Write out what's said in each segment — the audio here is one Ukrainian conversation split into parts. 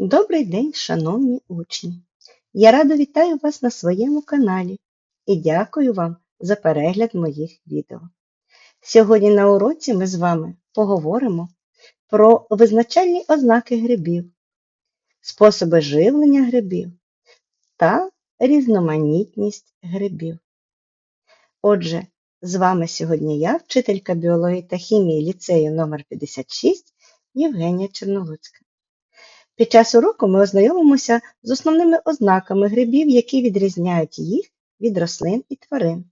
Добрий день, шановні учні! Я радо вітаю вас на своєму каналі і дякую вам за перегляд моїх відео. Сьогодні на уроці ми з вами поговоримо про визначальні ознаки грибів, способи живлення грибів та різноманітність грибів. Отже, з вами сьогодні я, вчителька біології та хімії ліцею номер 56 Євгенія Чернолуцька. Під час уроку ми ознайомимося з основними ознаками грибів, які відрізняють їх від рослин і тварин.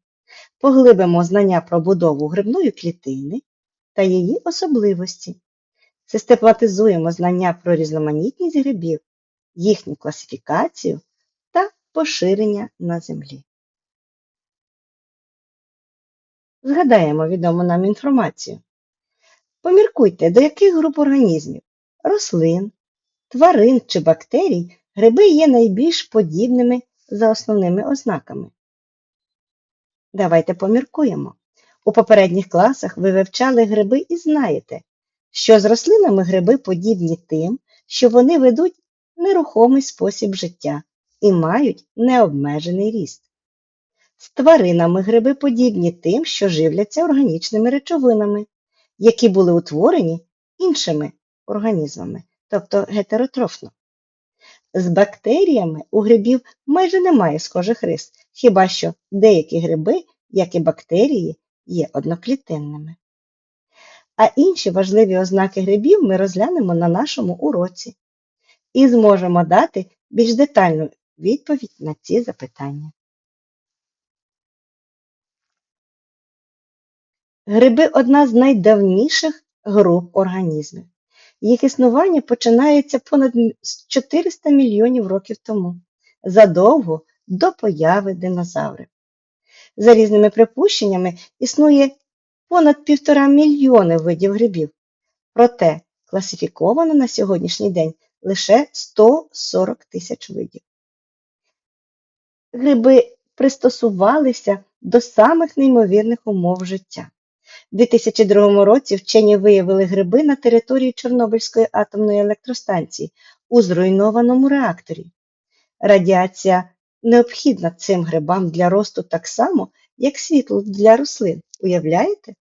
Поглибимо знання про будову грибної клітини та її особливості. Систематизуємо знання про різноманітність грибів, їхню класифікацію та поширення на землі. Згадаємо відому нам інформацію. Поміркуйте, до яких груп організмів рослин, тварин чи бактерій гриби є найбільш подібними за основними ознаками. Давайте поміркуємо. У попередніх класах ви вивчали гриби і знаєте, що з рослинами гриби подібні тим, що вони ведуть нерухомий спосіб життя і мають необмежений ріст. З тваринами гриби подібні тим, що живляться органічними речовинами, які були утворені іншими організмами, тобто гетеротрофно. З бактеріями у грибів майже немає схожих рис, хіба що деякі гриби, як і бактерії, є одноклітинними. А інші важливі ознаки грибів ми розглянемо на нашому уроці і зможемо дати більш детальну відповідь на ці запитання. Гриби одна з найдавніших груп організмів. Їх існування починається понад 400 мільйонів років тому, задовго до появи динозаврів. За різними припущеннями, існує понад півтора мільйони видів грибів, проте класифіковано на сьогоднішній день лише 140 тисяч видів. Гриби пристосувалися до самих неймовірних умов життя. У 2002 році вчені виявили гриби на території Чорнобильської атомної електростанції у зруйнованому реакторі. Радіація необхідна цим грибам для росту так само, як світло для рослин. Уявляєте?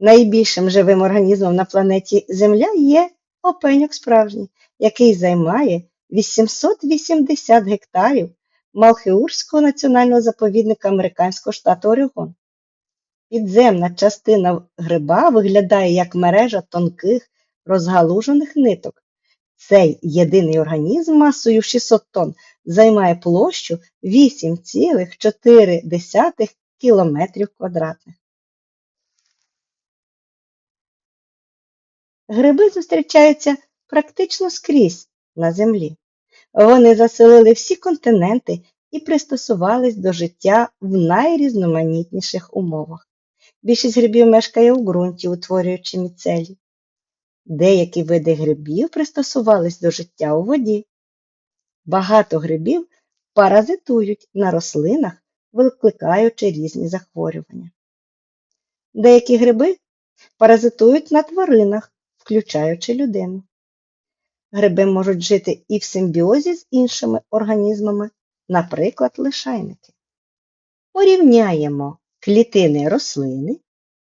Найбільшим живим організмом на планеті Земля є опеньок справжній, який займає 880 гектарів Малхеурського національного заповідника американського штату Орегон. Підземна частина гриба виглядає як мережа тонких розгалужених ниток. Цей єдиний організм масою 600 тонн займає площу 8,4 км квадратних. Гриби зустрічаються практично скрізь на землі. Вони заселили всі континенти і пристосувались до життя в найрізноманітніших умовах. Більшість грибів мешкає у ґрунті, утворюючи міцелі. Деякі види грибів пристосувались до життя у воді. Багато грибів паразитують на рослинах, викликаючи різні захворювання. Деякі гриби паразитують на тваринах, включаючи людину. Гриби можуть жити і в симбіозі з іншими організмами, наприклад, лишайники. Порівняємо клітини рослини,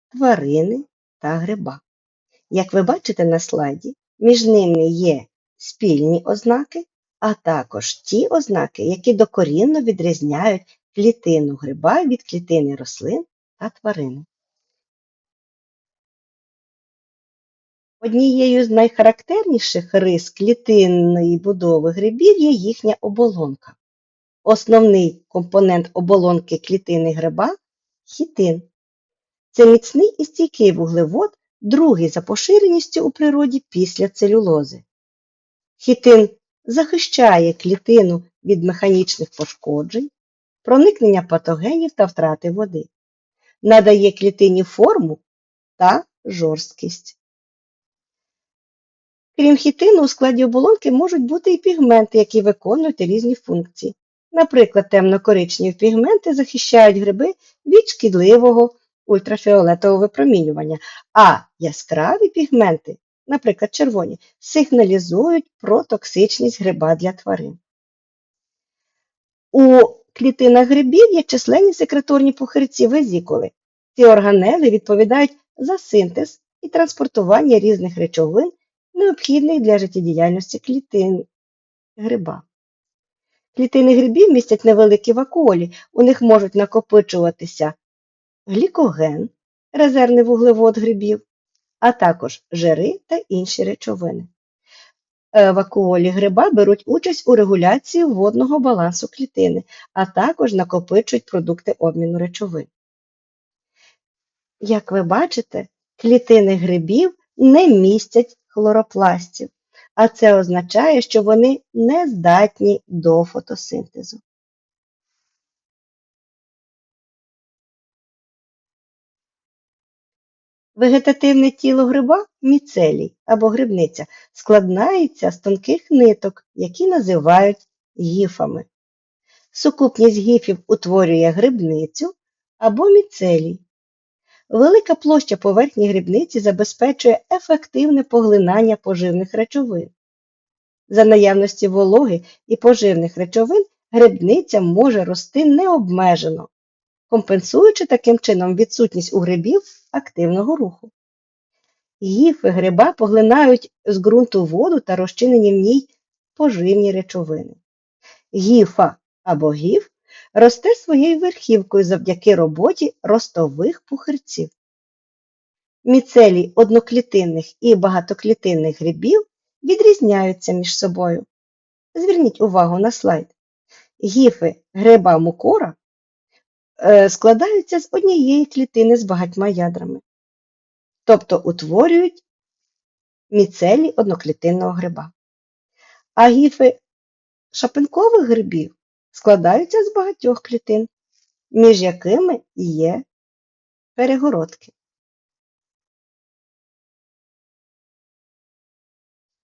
тварини та гриба. Як ви бачите на слайді, між ними є спільні ознаки, а також ті ознаки, які докорінно відрізняють клітину гриба від клітини рослин та тварини. Однією з найхарактерніших рис клітинної будови грибів є їхня оболонка. Основний компонент оболонки клітини гриба хітин. Це міцний і стійкий вуглевод, другий за поширеністю у природі після целюлози. Хітин захищає клітину від механічних пошкоджень, проникнення патогенів та втрати води, надає клітині форму та жорсткість. Крім хітину, у складі оболонки можуть бути і пігменти, які виконують різні функції. Наприклад, темно-коричневі пігменти захищають гриби від шкідливого ультрафіолетового випромінювання, а яскраві пігменти, наприклад, червоні, сигналізують про токсичність гриба для тварин. У клітинах грибів є численні секреторні пухирці везікули. Ці органели відповідають за синтез і транспортування різних речовин, необхідних для життєдіяльності клітин гриба. Клітини грибів містять невеликі вакуолі, у них можуть накопичуватися глікоген, резервний вуглевод грибів, а також жири та інші речовини. Е, Вакуолі гриба беруть участь у регуляції водного балансу клітини, а також накопичують продукти обміну речовин. Як ви бачите, клітини грибів не містять хлоропластів, а це означає, що вони не здатні до фотосинтезу. Вегетативне тіло гриба міцелій або грибниця складається з тонких ниток, які називають гіфами. Сукупність гіфів утворює грибницю або міцелій. Велика площа поверхні грибниці забезпечує ефективне поглинання поживних речовин. За наявності вологи і поживних речовин грибниця може рости необмежено, компенсуючи таким чином відсутність у грибів активного руху. Гіфи гриба поглинають з ґрунту воду та розчинені в ній поживні речовини. Гіфа або гіф росте своєю верхівкою завдяки роботі ростових пухирців. Міцелій одноклітинних і багатоклітинних грибів відрізняються між собою. Зверніть увагу на слайд. Гіфи гриба мукора е, складаються з однієї клітини з багатьма ядрами, тобто утворюють міцелій одноклітинного гриба. А гіфи шапинкових грибів складаються з багатьох клітин, між якими є перегородки.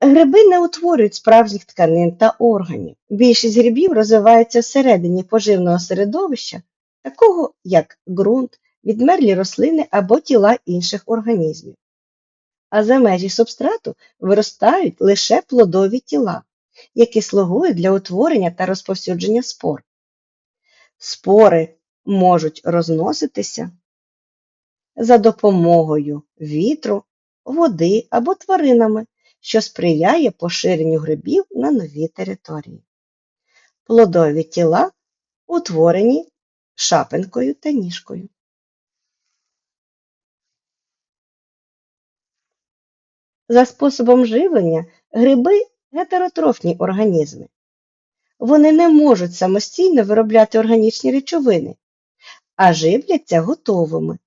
Гриби не утворюють справжніх тканин та органів. Більшість грибів розвиваються всередині поживного середовища, такого як ґрунт, відмерлі рослини або тіла інших організмів. А за межі субстрату виростають лише плодові тіла, які слугують для утворення та розповсюдження спор. Спори можуть розноситися за допомогою вітру, води або тваринами, що сприяє поширенню грибів на нові території. Плодові тіла утворені шапинкою та ніжкою. За способом живлення гриби гетеротрофні організми. Вони не можуть самостійно виробляти органічні речовини, а живляться готовими,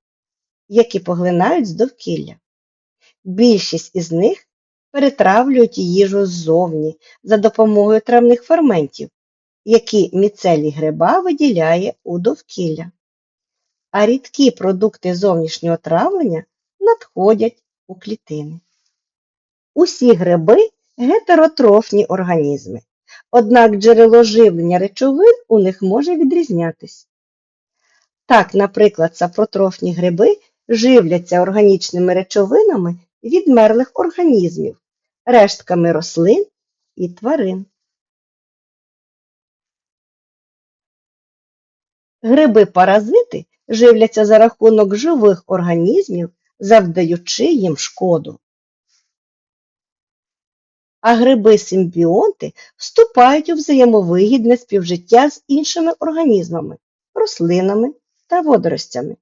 які поглинають з довкілля. Більшість із них перетравлюють їжу ззовні за допомогою травних ферментів, які міцелій гриба виділяє у довкілля. А рідкі продукти зовнішнього травлення надходять у клітини. Усі гриби гетеротрофні організми, однак джерело живлення речовин у них може відрізнятись. Так, наприклад, сапротрофні гриби живляться органічними речовинами відмерлих організмів, рештками рослин і тварин. Гриби-паразити живляться за рахунок живих організмів, завдаючи їм шкоду. А гриби-симбіонти вступають у взаємовигідне співжиття з іншими організмами, рослинами та водоростями.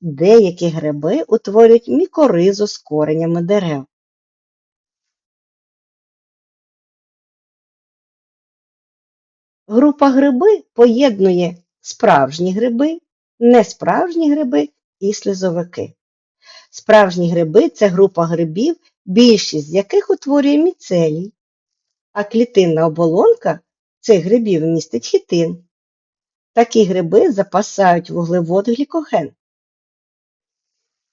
Деякі гриби утворюють мікоризу з коренями дерев. Група гриби поєднує справжні гриби, несправжні гриби і слизовики. Справжні гриби це група грибів, більшість з яких утворює міцелій, а клітинна оболонка цих грибів містить хітин. Такі гриби запасають вуглевод глікоген.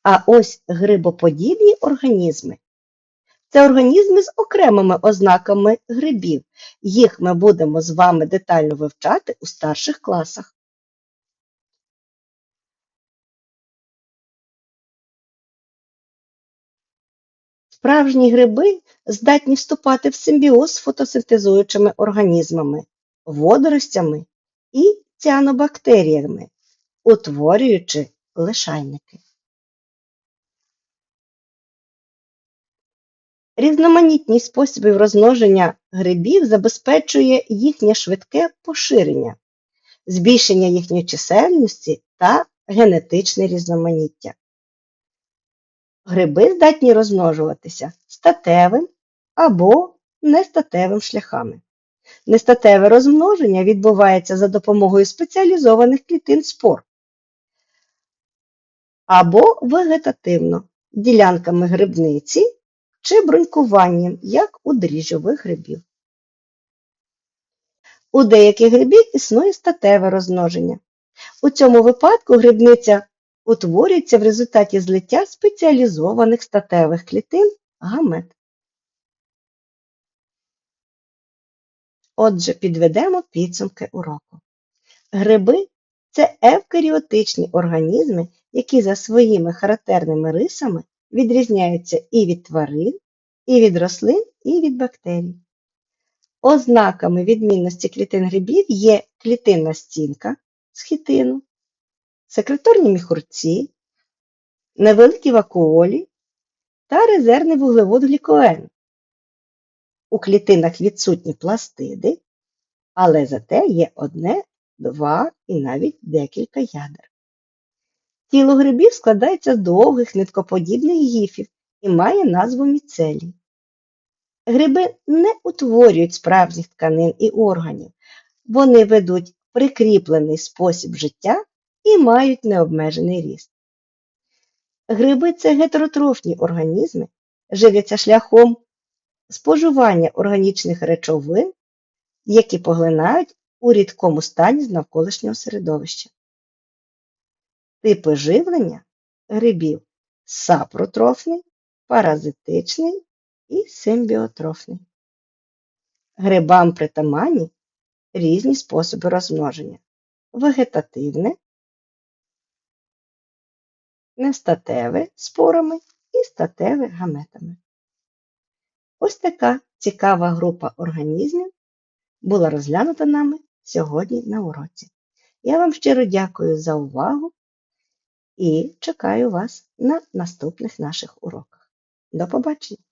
А ось грибоподібні організми це організми з окремими ознаками грибів. Їх ми будемо з вами детально вивчати у старших класах. Справжні гриби здатні вступати в симбіоз з фотосинтезуючими організмами, водоростями і ціанобактеріями, утворюючи лишайники. Різноманітність способів розмноження грибів забезпечує їхнє швидке поширення, збільшення їхньої чисельності та генетичне різноманіття. Гриби здатні розмножуватися статевим або нестатевим шляхами. Нестатеве розмноження відбувається за допомогою спеціалізованих клітин спор або вегетативно ділянками грибниці чи брунькуванням, як у дріжджових грибів. У деяких грибів існує статеве розмноження. У цьому випадку грибниця утворюється в результаті злиття спеціалізованих статевих клітин гамет. Отже, підведемо підсумки уроку. Гриби це евкаріотичні організми, які за своїми характерними рисами відрізняються і від тварин, і від рослин, і від бактерій. Ознаками відмінності клітин грибів є клітинна стінка з хітину, секреторні міхурці, невеликі вакуолі та резервний вуглевод глікоен. У клітинах відсутні пластиди, але зате є одне, два і навіть декілька ядер. Тіло грибів складається з довгих ниткоподібних гіфів і має назву міцелій. Гриби не утворюють справжніх тканин і органів, вони ведуть прикріплений спосіб життя і мають необмежений ріст. Гриби це гетеротрофні організми, живляться шляхом споживання органічних речовин, які поглинають у рідкому стані з навколишнього середовища. Типи живлення грибів сапротрофний, паразитичний і симбіотрофний. Грибам притаманні різні способи розмноження вегетативне, нестатеве спорами і статеве гаметами. Ось така цікава група організмів була розглянута нами сьогодні на уроці. Я вам щиро дякую за увагу і чекаю вас на наступних наших уроках. До побачення!